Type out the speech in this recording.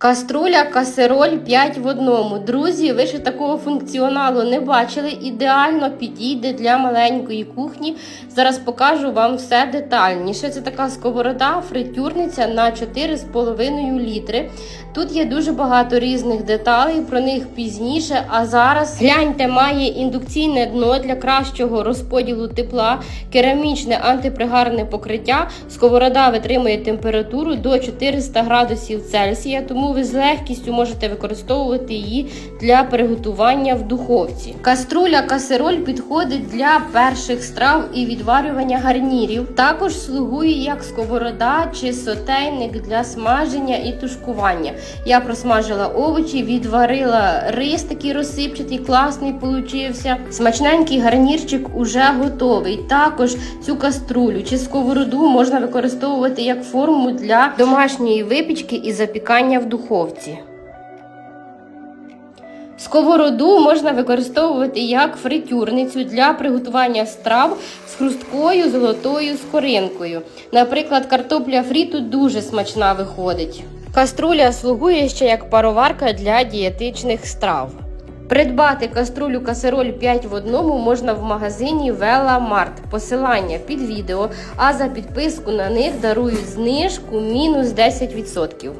Каструля касероль 5 в одному. Друзі, ви ще такого функціоналу не бачили. Ідеально підійде для маленької кухні. Зараз покажу вам все детальніше. Це така сковорода, фритюрниця на 4,5 літри. Тут є дуже багато різних деталей, про них пізніше. А зараз гляньте, має індукційне дно для кращого розподілу тепла, керамічне антипригарне покриття. Сковорода витримує температуру до 400 градусів Цельсія, тому ви з легкістю можете використовувати її для приготування в духовці. Каструля касероль підходить для перших страв і відварювання гарнірів. Також слугує як сковорода чи сотейник для смаження і тушкування. Я просмажила овочі, відварила рис такий розсипчатий, класний получився. Смачненький гарнірчик уже готовий. Також цю каструлю чи сковороду можна використовувати як форму для домашньої випічки і запікання в духовці. Сковороду можна використовувати як фритюрницю для приготування страв з хрусткою золотою скоринкою. Наприклад, картопля фрі тут дуже смачна виходить. Каструля слугує ще як пароварка для дієтичних страв. Придбати каструлю касероль 5 в одному можна в магазині Вела Март. Посилання під відео, а за підписку на них дарують знижку мінус 10%.